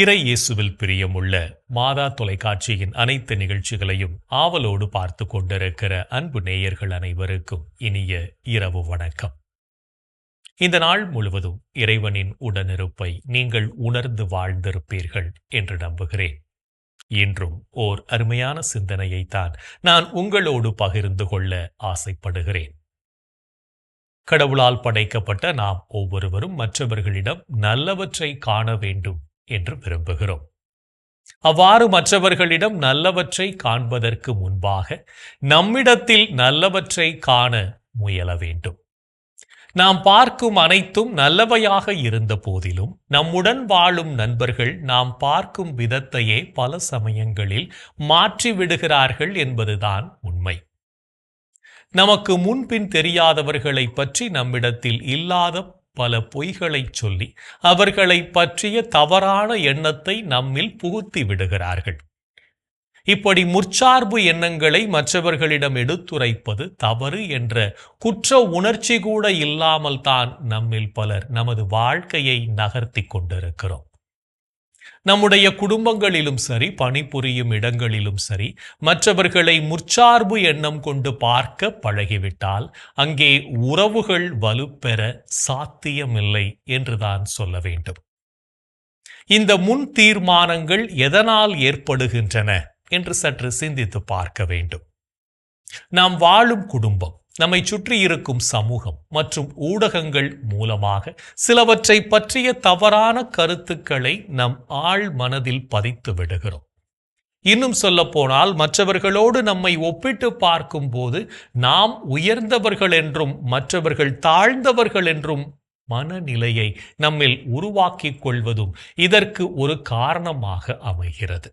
இறை இயேசுவில் பிரியமுள்ள மாதா தொலைக்காட்சியின் அனைத்து நிகழ்ச்சிகளையும் ஆவலோடு பார்த்து கொண்டிருக்கிற அன்பு நேயர்கள் அனைவருக்கும் இனிய இரவு வணக்கம். இந்த நாள் முழுவதும் இறைவனின் உடனிருப்பை நீங்கள் உணர்ந்து வாழ்ந்திருப்பீர்கள் என்று நம்புகிறேன். இன்றும் ஓர் அருமையான சிந்தனையைத்தான் நான் உங்களோடு பகிர்ந்து கொள்ள ஆசைப்படுகிறேன். கடவுளால் படைக்கப்பட்ட நாம் ஒவ்வொருவரும் மற்றவர்களிடம் நல்லவற்றை காண வேண்டும் என்று விரும்புகிறோம். அவ்வாறு மற்றவர்களிடம் நல்லவற்றை காண்பதற்கு முன்பாக நம்மிடத்தில் நல்லவற்றை காண முயல வேண்டும். நாம் பார்க்கும் அனைத்தும் நல்லவையாக இருந்த போதிலும் நம்முடன் வாழும் நண்பர்கள் நாம் பார்க்கும் விதத்தையே பல சமயங்களில் மாற்றி விடுகிறார்கள் என்பதுதான் உண்மை. நமக்கு முன்பின் தெரியாதவர்களை பற்றி நம்மிடத்தில் இல்லாத பல பொய்களை சொல்லி அவர்களை பற்றிய தவறான எண்ணத்தை நம்மில் புகுத்தி விடுகிறார்கள். இப்படி முற்சார்பு எண்ணங்களை மற்றவர்களிடம் எடுத்துரைப்பது தவறு என்ற குற்ற உணர்ச்சி கூட இல்லாமல் தான் நம்மில் பலர் நமது வாழ்க்கையை நகர்த்தி கொண்டிருக்கிறோம். நம்முடைய குடும்பங்களிலும் சரி பணிபுரியும் இடங்களிலும் சரி மற்றவர்களை முற்சார்பு எண்ணம் கொண்டு பார்க்க பழகிவிட்டால் அங்கே உறவுகள் வலுப்பெற சாத்தியமில்லை என்றுதான் சொல்ல வேண்டும். இந்த முன் தீர்மானங்கள் எதனால் ஏற்படுகின்றன என்று சற்று சிந்தித்து பார்க்க வேண்டும். நாம் வாழும் குடும்பம் நம்மை சுற்றி இருக்கும் சமூகம் மற்றும் ஊடகங்கள் மூலமாக சிலவற்றை பற்றிய தவறான கருத்துக்களை நம் ஆழ் மனதில் பதித்து விடுகிறோம். இன்னும் சொல்லப்போனால் மற்றவர்களோடு நம்மை ஒப்பிட்டு பார்க்கும்போது நாம் உயர்ந்தவர்கள் என்றும் மற்றவர்கள் தாழ்ந்தவர்கள் என்றும் மனநிலையை நம்மில் உருவாக்கிக் கொள்வதும் இதற்கு ஒரு காரணமாக அமைகிறது.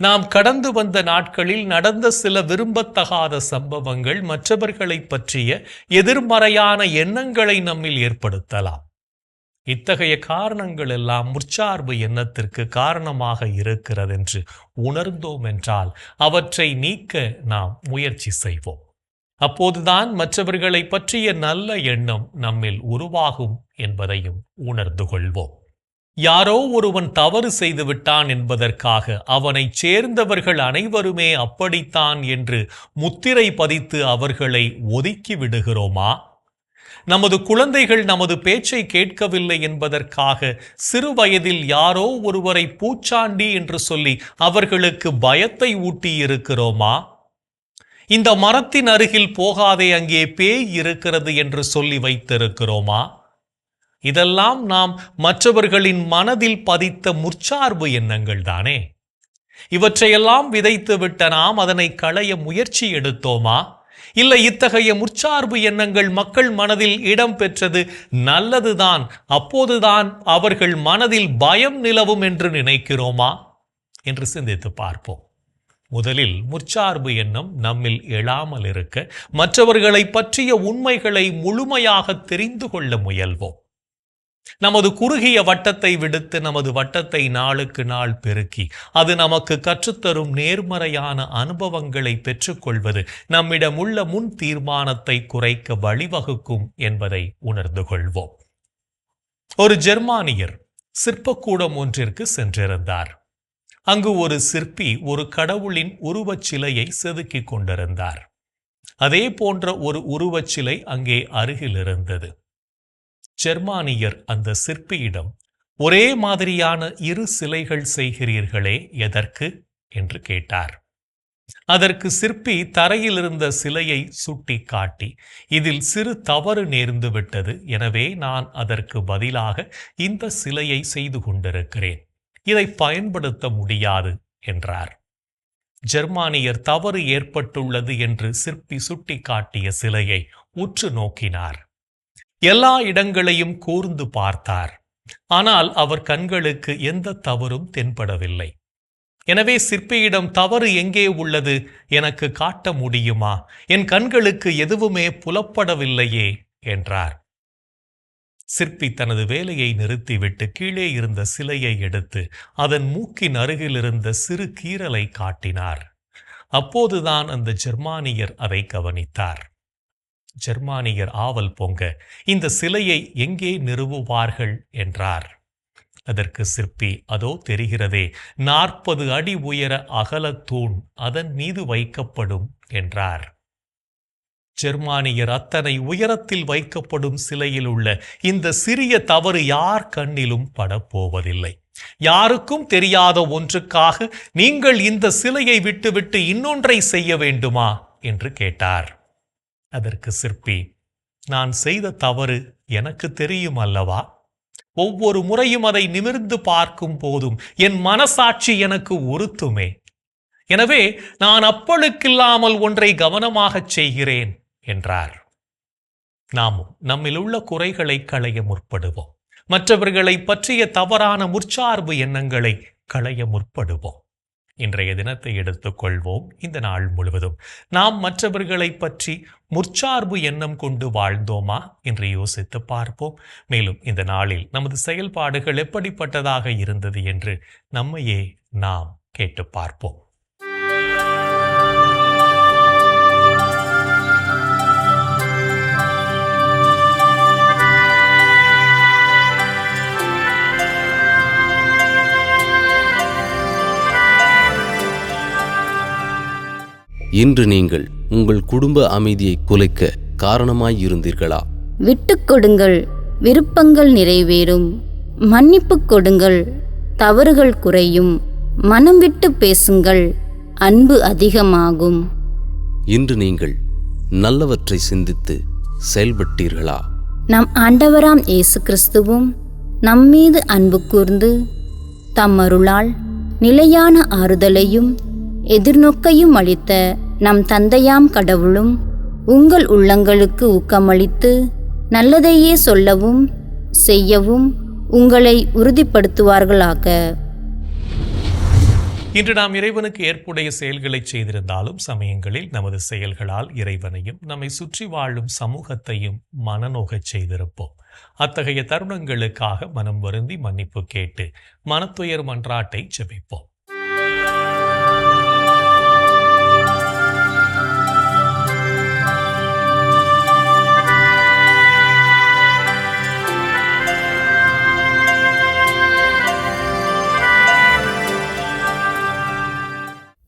நாம் கடந்து வந்த நாட்களில் நடந்த சில விரும்பத்தகாத சம்பவங்கள் மற்றவர்களை பற்றிய எதிர்மறையான எண்ணங்களை நம்மில் ஏற்படுத்தலாம். இத்தகைய காரணங்கள் எல்லாம் முற்சார்பு எண்ணத்திற்கு காரணமாக இருக்கிறது என்று உணர்ந்தோம் என்றால் அவற்றை நீக்க நாம் முயற்சி செய்வோம். அப்போதுதான் மற்றவர்களை பற்றிய நல்ல எண்ணம் நம்மில் உருவாகும் என்பதையும் உணர்ந்து கொள்வோம். யாரோ ஒருவன் தவறு செய்து விட்டான் என்பதற்காக அவனைச் சேர்ந்தவர்கள் அனைவருமே அப்படித்தான் என்று முத்திரை பதித்து அவர்களை ஒதுக்கி விடுகிறோமா? நமது குழந்தைகள் நமது பேச்சை கேட்கவில்லை என்பதற்காக சிறு வயதில் யாரோ ஒருவரை பூச்சாண்டி என்று சொல்லி அவர்களுக்கு பயத்தை ஊட்டி இருக்கிறோமா இந்த மரத்தின் அருகில் போகாதே அங்கே பேய் இருக்கிறது என்று சொல்லி வைத்திருக்கிறோமா? இதெல்லாம் நாம் மற்றவர்களின் மனதில் பதித்த முற்சார்பு எண்ணங்கள் தானே? இவற்றையெல்லாம் விதைத்துவிட்ட நாம் அதனை களைய முயற்சி எடுத்தோமா? இல்லை இத்தகைய முற்சார்பு எண்ணங்கள் மக்கள் மனதில் இடம் பெற்றது நல்லதுதான் அப்போதுதான் அவர்கள் மனதில் பயம் நிலவும் என்று நினைக்கிறோமா? என்று சிந்தித்து பார்ப்போம். முதலில் முற்சார்பு எண்ணம் நம்மில் எழாமல் இருக்க மற்றவர்களை பற்றிய உண்மைகளை முழுமையாக தெரிந்து கொள்ள முயல்வோம். நமது குறுகிய வட்டத்தை விடுத்து நமது வட்டத்தை நாளுக்கு நாள் பெருக்கி அது நமக்கு கற்றுத்தரும் நேர்மறையான அனுபவங்களை பெற்றுக்கொள்வது நம்மிடம் உள்ள முன் தீர்மானத்தை குறைக்க வழிவகுக்கும் என்பதை உணர்ந்து கொள்வோம். ஒரு ஜெர்மானியர் சிற்பக்கூடம் ஒன்றிற்கு சென்றிருந்தார். அங்கு ஒரு சிற்பி ஒரு கடவுளின் உருவச் சிலையை செதுக்கிக் கொண்டிருந்தார். அதே போன்ற ஒரு உருவச் சிலை அங்கே அருகில் இருந்தது. ஜெர்மானியர் அந்த சிற்பியிடம் ஒரே மாதிரியான இரு சிலைகள் செய்கிறீர்களே எதற்கு? என்று கேட்டார். அதற்கு சிற்பி தரையில் இருந்த சிலையை சுட்டி காட்டி இதில் சிறு தவறு நேர்ந்து விட்டது எனவே நான் அதற்கு பதிலாக இந்த சிலையை செய்து கொண்டிருக்கிறேன். இதை பயன்படுத்த முடியாது என்றார். ஜெர்மானியர் தவறு ஏற்பட்டுள்ளது என்று சிற்பி சுட்டி காட்டிய சிலையை உற்று நோக்கினார். எல்லா இடங்களையும் கூர்ந்து பார்த்தார். ஆனால் அவர் கண்களுக்கு எந்த தவறும் தென்படவில்லை. எனவே சிற்பியிடம் தவறு எங்கே உள்ளது எனக்கு காட்ட முடியுமா? என் கண்களுக்கு எதுவுமே புலப்படவில்லையே என்றார். சிற்பி தனது வேலையை நிறுத்திவிட்டு கீழே இருந்த சிலையை எடுத்து அதன் மூக்கின் அருகில் இருந்த சிறு கீறலை காட்டினார். அப்போதுதான் அந்த ஜெர்மானியர் அதை கவனித்தார். ஜெர்மானியர் ஆவல் பொங்க இந்த சிலையை எங்கே நிறுவுவார்கள் என்றார். அதற்கு சிற்பி அதோ தெரிகிறதே நாற்பது அடி உயர அகலத்தூண் அதன் மீது வைக்கப்படும் என்றார். ஜெர்மானியர் அத்தனை உயரத்தில் வைக்கப்படும் சிலையில் உள்ள இந்த சிறிய தவறு யார் கண்ணிலும் படப்போவதில்லை. யாருக்கும் தெரியாத ஒன்றுக்காக நீங்கள் இந்த சிலையை விட்டுவிட்டு இன்னொன்றை செய்ய வேண்டுமா? என்று கேட்டார். அதற்கு சிற்பி நான் செய்த தவறு எனக்கு தெரியும் அல்லவா? ஒவ்வொரு முறையும் அதை நிமிர்ந்து பார்க்கும் போதும் என் மனசாட்சி எனக்கு உறுத்துமே. எனவே நான் அப்பழுக்கில்லாமல் ஒன்றை கவனமாகச் செய்கிறேன் என்றார். நாமும் நம்மில் உள்ள குறைகளை களைய முற்படுவோம். மற்றவர்களை பற்றிய தவறான முற்சார்பு எண்ணங்களை களைய முற்படுவோம். இன்றைய தினத்தை எடுத்துக்கொள்வோம் இந்த நாள் முழுவதும். நாம் மற்றவர்களை பற்றி முற்சார்பு எண்ணம் கொண்டு வாழ்ந்தோமா என்று யோசித்து பார்ப்போம். மேலும் இந்த நாளில் நமது செயல்பாடுகள் எப்படிப்பட்டதாக இருந்தது என்று நம்மையே நாம் கேட்டு பார்ப்போம். இன்று நீங்கள் உங்கள் குடும்ப அமைதியை குலைக்க காரணமாயிருந்தீர்களா? விட்டுக் கொடுங்கள். விருப்பங்கள் நிறைவேறும். மன்னிப்பு கொடுங்கள். தவறுகள் குறையும். மனம் விட்டு பேசுங்கள். அன்பு அதிகமாகும். இன்று நீங்கள் நல்லவற்றை சிந்தித்து செயல்பட்டீர்களா? நம் ஆண்டவராம் இயேசு கிறிஸ்துவும் நம்மீது அன்பு கூர்ந்து தம் அருளால் நிலையான ஆறுதலையும் எதிர்நோக்கையும் அளித்த நம் தந்தையாம் கடவுளும் உங்கள் உள்ளங்களுக்கு ஊக்கமளித்து நல்லதையே சொல்லவும் செய்யவும் உங்களை உறுதிப்படுத்துவார்களாக. இன்று நாம் இறைவனுக்கு ஏற்புடைய செயல்களை செய்திருந்தாலும் சமயங்களில் நமது செயல்களால் இறைவனையும் நம்மை சுற்றி வாழும் சமூகத்தையும் மனநோகச் செய்திருப்போம். அத்தகைய தருணங்களுக்காக மனம் வருந்தி மன்னிப்பு கேட்டு மனத்துயர் மன்றாட்டை ஜெபிப்போம்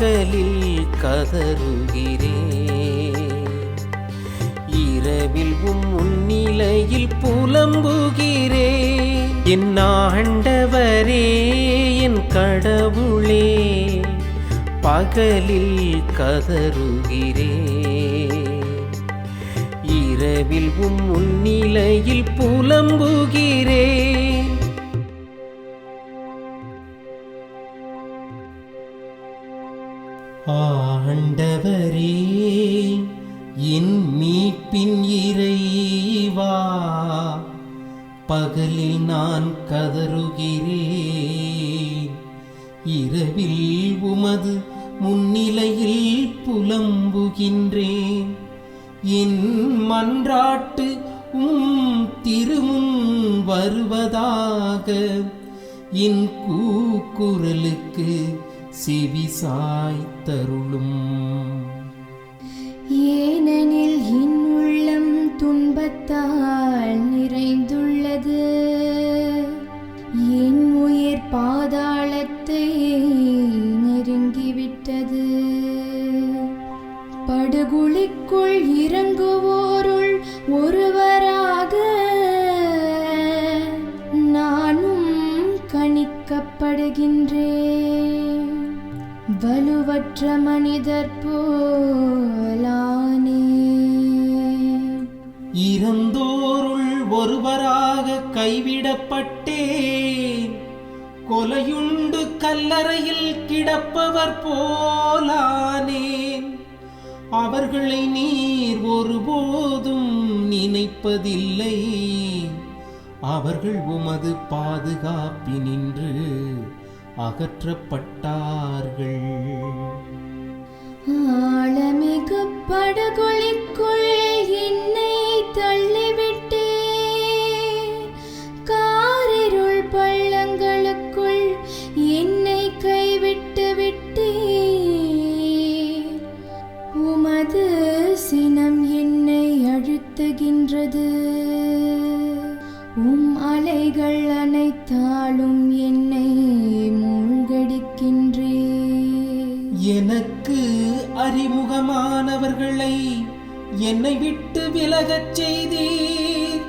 பகலில் கதறுகிறேன். இரவில் உம் முன்னிலையில் புலம்புகிறேன் என் ஆண்டவரே என் கடவுளே பகலில் கதறுகிறேன். இரவில் உம் முன்னிலையில் புலம்புகிறேன் ஆண்டவரே என் மீட்பின் இறைவா பகலில் நான் கதறுகிறேன். இரவில் உமது முன்னிலையில் புலம்புகின்றேன். என் மன்றாட்டு உம் திருமுன் வருவதாக என் கூக்குரலுக்கு செவி சாய்த்தருளும். ஏனெனில் என் உள்ளம் துன்பத்தால் நிறைந்துள்ளது. என் உயிர் பாதாளத்தை நெருங்கிவிட்டது. படுகுழிக்குள் மற்ற மனிதர் போலானே. இறந்தோருள் ஒருவராக கைவிடப்பட்டேன். கொலையுண்டு கல்லறையில் கிடப்பவர் போலானேன் அவர்களை நீர் ஒருபோதும் நினைப்பதில்லை. அவர்கள் உமது பாதுகாப்பினின்று அகற்றப்பட்டார்கள். ஆழமிகு படுகொலிக்குள் என்னை தள்ளிவிட்டே. காரிருள் பள்ளங்களுக்குள் என்னை கைவிட்டு விட்டே. உமது சினம் என்னை அழுத்துகின்றது. உம் அலைகள் அனைத்தாலும் அறிமுகமானவர்களை என்னை விட்டு விலகச் செய்தீர்.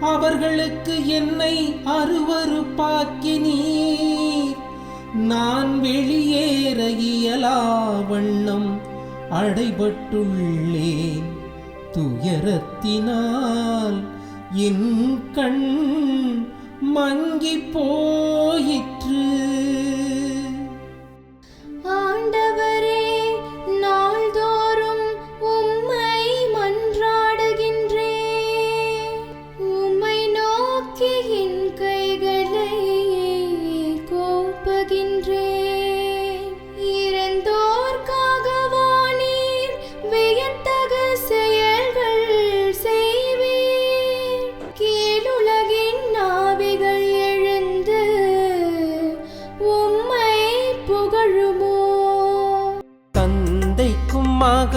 அவர்களுக்கு என்னை அருவறுப்பாக்கினீர் நான் வெளியேற இயலா வண்ணம் அடைபட்டுள்ளேன். துயரத்தினால் என் கண் மங்கி போயிற்று. ஆண்டவர்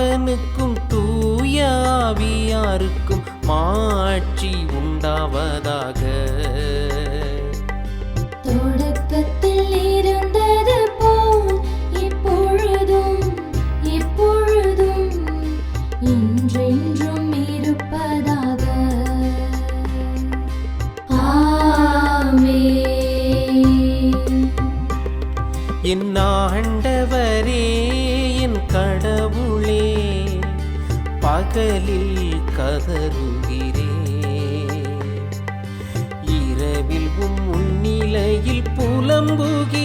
மகனுக்கும் தூயாவியாருக்கும் மாட்சி உண்டாவதாக. தொடக்கத்தில் இருந்தது போல் இப்பொழுதும் எப்பொழுதும் என்றென்றும் இருப்பதாக. ஆமென். என் பகலில் கதறுகிறேன். இரவில் உம் முன்னிலையில் புலம்புகிறேன்.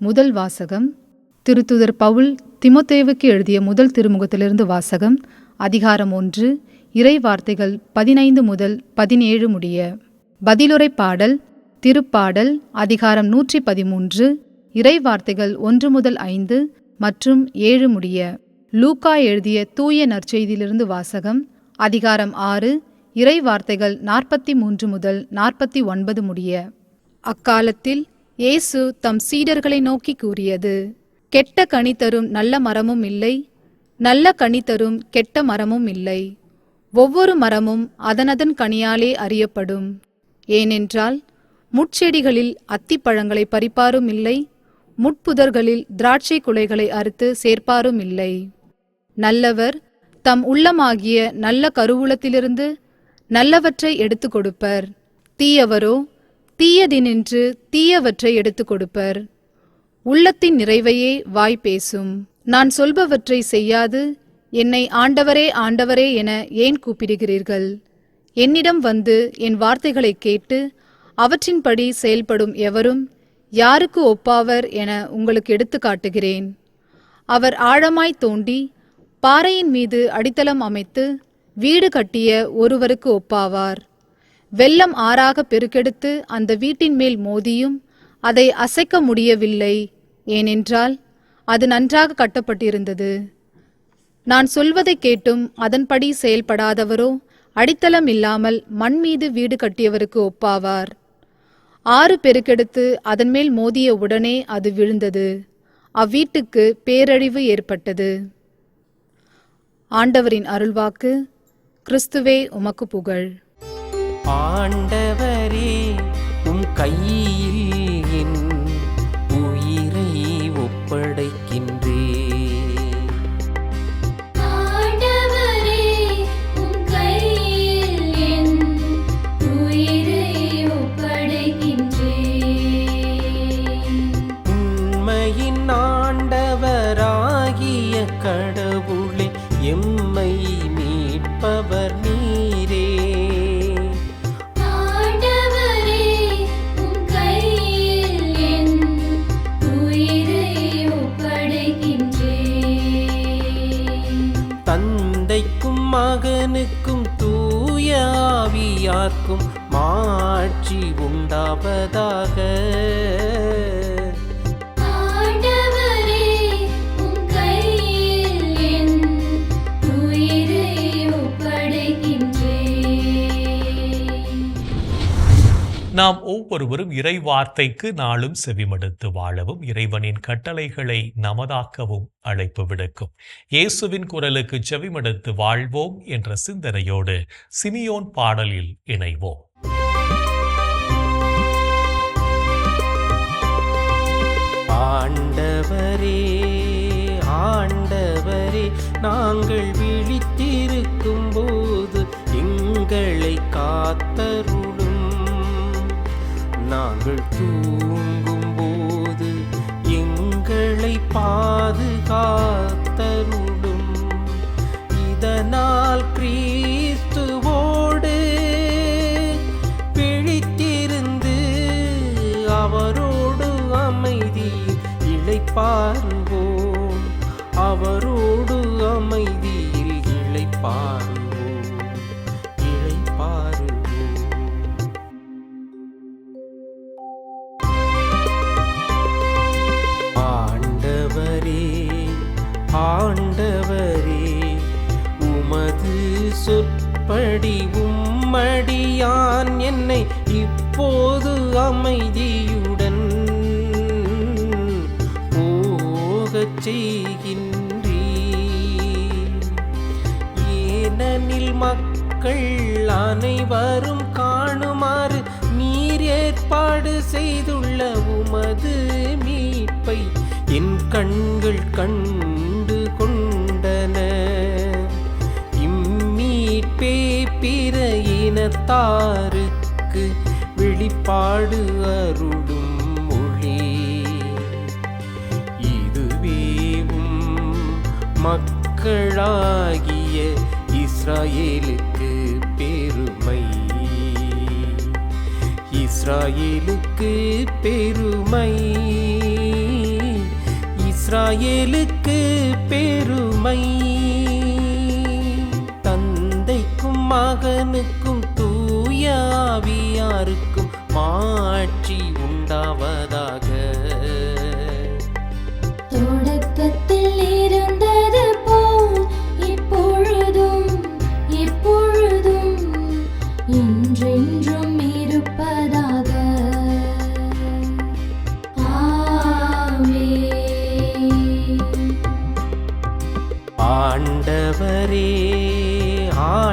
முதல் வாசகம். திருத்துதர் பவுல் திமோத்தேவுக்கு எழுதிய முதல் திருமுகத்திலிருந்து வாசகம். அதிகாரம் ஒன்று இறை வார்த்தைகள் பதினைந்து முதல் பதினேழு முடிய. பதிலுரை பாடல் திருப்பாடல் அதிகாரம் நூற்றி பதிமூன்று இறை வார்த்தைகள் ஒன்று முதல் ஐந்து மற்றும் ஏழு முடிய. லூக்கா எழுதிய தூய நற்செய்தியிலிருந்து வாசகம். அதிகாரம் ஆறு இறை வார்த்தைகள் நாற்பத்தி மூன்று முதல் நாற்பத்தி ஒன்பது முடிய. அக்காலத்தில் இயேசு தம் சீடர்களை நோக்கி கூறியது கெட்ட கனி தரும் நல்ல மரமும் இல்லை நல்ல கனி தரும் கெட்ட மரமும் இல்லை. ஒவ்வொரு மரமும் அதனதன் கனியாலே அறியப்படும். ஏனென்றால் முட்செடிகளில் அத்திப்பழங்களை பறிப்பாரும் இல்லை முட்புதர்களில் திராட்சை குலைகளை அறுத்து சேர்ப்பாரும் இல்லை. நல்லவர் தம் உள்ளமாகிய நல்ல கருவூலத்திலிருந்து நல்லவற்றை எடுத்துக் கொடுப்பர். தீயவரோ தீயதினின்று தீயவற்றை எடுத்துக் கொடுப்பர். உள்ளத்தின் நிறைவையே வாய் பேசும். நான் சொல்பவற்றை செய்யாது. என்னை ஆண்டவரே ஆண்டவரே என ஏன் கூப்பிடுகிறீர்கள்? என்னிடம் வந்து என் வார்த்தைகளை கேட்டு அவற்றின்படி செயல்படும் எவரும் யாருக்கு ஒப்பாவர் என உங்களுக்கு எடுத்து காட்டுகிறேன். அவர் ஆழமாய் தோண்டி பாறையின் மீது அடித்தளம் அமைத்து வீடு கட்டிய ஒருவருக்கு ஒப்பாவார். வெள்ளம் ஆறாக பெருக்கெடுத்து அந்த வீட்டின் மேல் மோதியும் அதை அசைக்க முடியவில்லை. ஏனென்றால் அது நன்றாக கட்டப்பட்டிருந்தது. நான் சொல்வதை கேட்டும் அதன்படி செயல்படாதவரோ அடித்தளம் இல்லாமல் மண் மீது வீடு கட்டியவருக்கு ஒப்பாவார். ஆறு பெருக்கெடுத்து அதன் மேல் மோதிய உடனே அது விழுந்தது. அவ்வீட்டுக்கு பேரழிவு ஏற்பட்டது. ஆண்டவரின் அருள்வாக்கு கிறிஸ்துவே உமக்கு புகழ். ஆண்டவரே உம் கையில் ஒப்படைக்கின்றேன். நாம் ஒவ்வொருவரும் இறை வார்த்தைக்கு நாளும் செவிமடுத்து வாழவும் இறைவனின் கட்டளைகளை நமதாக்கவும் அழைப்பு விடுக்கும். இயேசுவின் குரலுக்கு செவிமடுத்து வாழ்வோம் என்ற சிந்தனையோடு சிமியோன் பாடலில் இணைவோம். ஆண்டவரே ஆண்டவரே நாங்கள் விழித்திருக்கும் போது எங்களை காத்தருளும். நாங்கள் தூங்கும் போது எங்களை பாதுகாத்து far மக்களாகிய இஸ்ராயேலுக்கு பெருமை. இஸ்ராயேலுக்கு பெருமை. இஸ்ராயேலுக்கு பெருமை. தந்தைக்கும் மகனுக்கும் தூயாவியாருக்கும் ஆவியாருக்கும்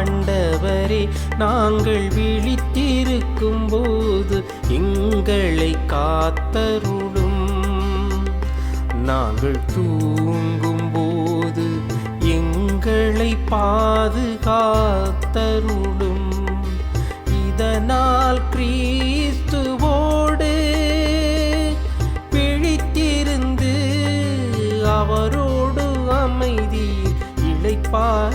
ஆண்டவரே நாங்கள் விழித்திருக்கும் போது எங்களை காத்தருளும். நாங்கள் தூங்கும் போது எங்களை பாதுகாத்தருளும். இதனால் கிறிஸ்துவோடு பிழித்திருந்து அவரோடு அமைதி இழைப்பார்.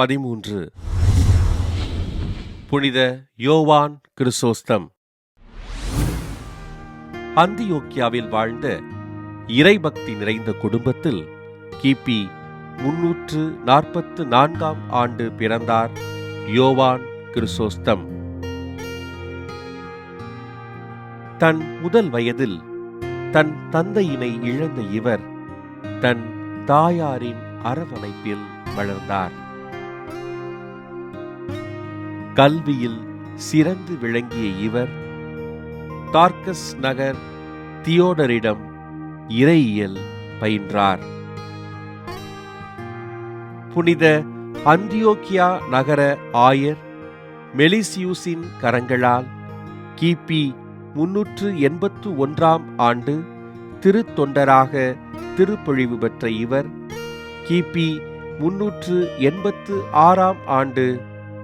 பதிமூன்று. புனித யோவான் கிறிசோஸ்தம் அந்தியோக்கியாவில் வாழ்ந்த இறைபக்தி நிறைந்த குடும்பத்தில் கிபி முன்னூற்று நாற்பத்து நான்காம் ஆண்டு பிறந்தார் யோவான் கிறிசோஸ்தம் தன் முதல் வயதில் தன் தந்தையினை இழந்த இவர் தன் தாயாரின் அரவணைப்பில் வளர்ந்தார். கல்வியில் சிறந்து விளங்கிய இவர் டார்கஸ் நகர் தியோடரிடம் இறையியல் பயின்றார். புனித அந்தியோக்கியா நகர ஆயர் மெலிசியூஸின் கரங்களால் கிபி முன்னூற்று எண்பத்து ஒன்றாம் ஆண்டு திருத்தொண்டராக திருப்பொழிவு பெற்ற இவர் கிபி முன்னூற்று எண்பத்து ஆறாம் ஆண்டு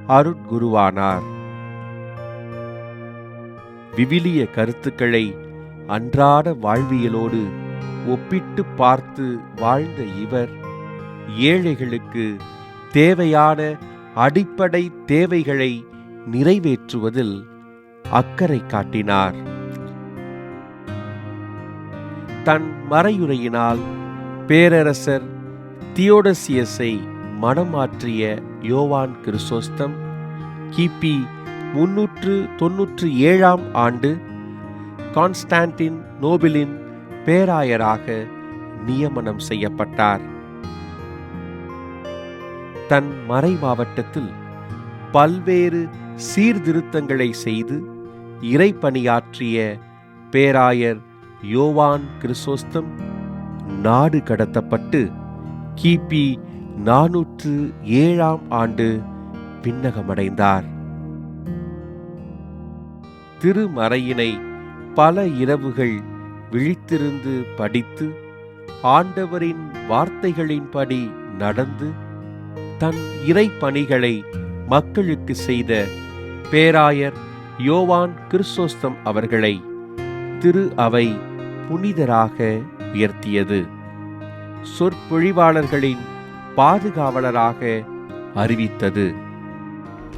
அருட்குருவானார். விவிலிய கருத்துக்களை அன்றாட வாழ்வியலோடு ஒப்பிட்டு பார்த்து வாழ்ந்த இவர் ஏழைகளுக்கு தேவையான அடிப்படை தேவைகளை நிறைவேற்றுவதில் அக்கறை காட்டினார். தன் மறையுரையினால் பேரரசர் தியோடசியஸை மனமாற்றிய யோவான் கிறிஸ்தம் கிபி முன்னூற்று தொன்னூற்று ஏழாம் ஆண்டு கான்ஸ்டான்டின் நோபிலின் பேராயராக நியமனம் செய்யப்பட்டார். தன் மறை மாவட்டத்தில் பல்வேறு சீர்திருத்தங்களை செய்து இறைப்பணியாற்றிய பேராயர் யோவான் கிறிசோஸ்தம் நாடு கடத்தப்பட்டு கிபி நானூற்று ஏழாம் ஆண்டு பின்னகமடைந்தார். திருமறையினை பல இரவுகள் விழித்திருந்து படித்து ஆண்டவரின் வார்த்தைகளின்படி நடந்து தன் இறைப்பணிகளை மக்களுக்கு செய்த பேராயர் யோவான் கிறிஸ்தோஸ்தம் அவர்களை திரு அவை புனிதராக உயர்த்தியது. சொற்பொழிவாளர்களின் பாதுகாவலராக அறிவித்தது.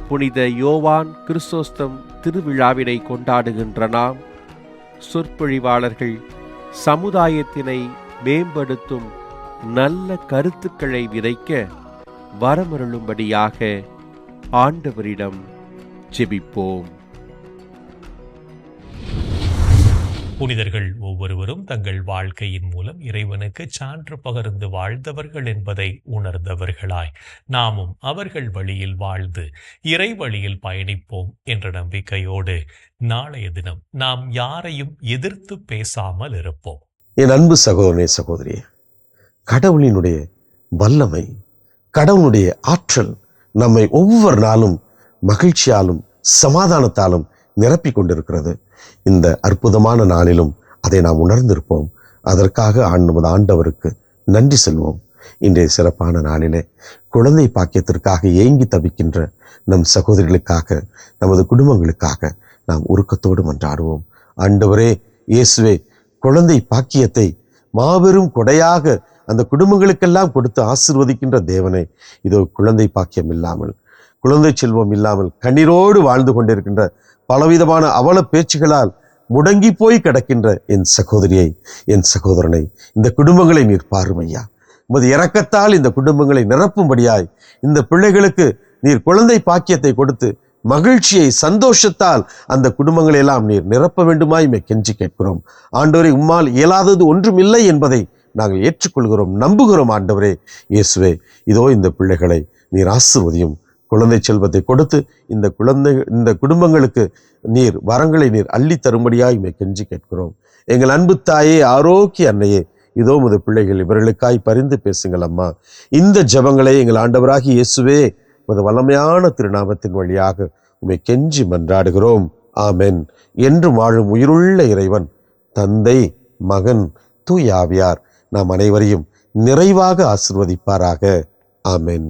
புனித யோவான் கிறிஸ்தோஸ்தம் திருவிழாவினை கொண்டாடுகின்ற நாம் சொற்பொழிவாளர்கள் சமுதாயத்தினை மேம்படுத்தும் நல்ல கருத்துக்களை விதைக்க வரமருளும்படியாக ஆண்டவரிடம் ஜெபிப்போம். புனிதர்கள் ஒவ்வொருவரும் தங்கள் வாழ்க்கையின் மூலம் இறைவனுக்கு சான்று பகர்ந்து வாழ்ந்தவர்கள் என்பதை உணர்ந்தவர்களாய். நாமும் அவர்கள் வழியில் வாழ்ந்து இறை வழியில் பயணிப்போம் என்ற நம்பிக்கையோடு நாளைய தினம் நாம் யாரையும் எதிர்த்து பேசாமல் இருப்போம். என் அன்பு சகோதரனே சகோதரியே கடவுளினுடைய வல்லமை கடவுளுடைய ஆற்றல் நம்மை ஒவ்வொரு நாளும் மகிழ்ச்சியாலும் சமாதானத்தாலும் நிரப்பிக் கொண்டிருக்கிறது. இந்த அற்புதமான நாளிலும் அதை நாம் உணர்ந்திருப்போம். அதற்காக ஆண்டு நமது ஆண்டவருக்கு நன்றி செல்வோம். இன்றைய சிறப்பான நாளிலே குழந்தை பாக்கியத்திற்காக ஏங்கி தவிக்கின்ற நம் சகோதரிகளுக்காக நமது குடும்பங்களுக்காக நாம் உருக்கத்தோடு மன்றாடுவோம். ஆண்டவரே இயேசுவே குழந்தை பாக்கியத்தை மாபெரும் கொடையாக அந்த குடும்பங்களுக்கெல்லாம் கொடுத்து ஆசிர்வதிக்கின்ற தேவனை இதோ குழந்தை பாக்கியம் இல்லாமல் குழந்தை செல்வம் இல்லாமல் கண்ணீரோடு வாழ்ந்து கொண்டிருக்கின்ற பலவிதமான அவல பேச்சுகளால் முடங்கி போய் கிடக்கின்ற என் சகோதரியை என் சகோதரனை இந்த குடும்பங்களை நீர் பாருமையா. உமது இறக்கத்தால் இந்த குடும்பங்களை நிரப்பும்படியாய் இந்த பிள்ளைகளுக்கு நீர் குழந்தை பாக்கியத்தை கொடுத்து மகிழ்ச்சியை சந்தோஷத்தால் அந்த குடும்பங்களை எல்லாம் நீர் நிரப்ப வேண்டுமாய் மே கெஞ்சி கேட்கிறோம். ஆண்டவரை உம்மால் இயலாதது ஒன்றும் இல்லை என்பதை நாங்கள் ஏற்றுக்கொள்கிறோம் நம்புகிறோம் ஆண்டவரே. இயேசுவே இதோ இந்த பிள்ளைகளை நீர் ஆசுவதியும் குழந்தை செல்வத்தை கொடுத்து இந்த குழந்தை இந்த குடும்பங்களுக்கு நீர் வரங்களை நீர் அள்ளி தரும்படியாய் இமை கெஞ்சி கேட்கிறோம். எங்கள் அன்பு தாயே ஆரோக்கிய அன்னையே இதோ முது பிள்ளைகள் இவர்களுக்காய் பரிந்து பேசுங்கள் அம்மா. இந்த ஜெபங்களை எங்கள் ஆண்டவராகி இயேசுவே உமது வல்லமையான திருநாமத்தின் வழியாக உமை கெஞ்சி மன்றாடுகிறோம். ஆமென். என்று வாழும் உயிருள்ள இறைவன் தந்தை மகன் தூயாவியார் நாம் அனைவரையும் நிறைவாக ஆசிர்வதிப்பாராக. ஆமென்.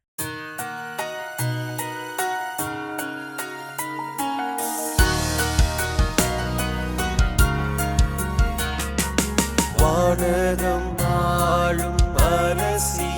வானகம் ஆளும் அரசி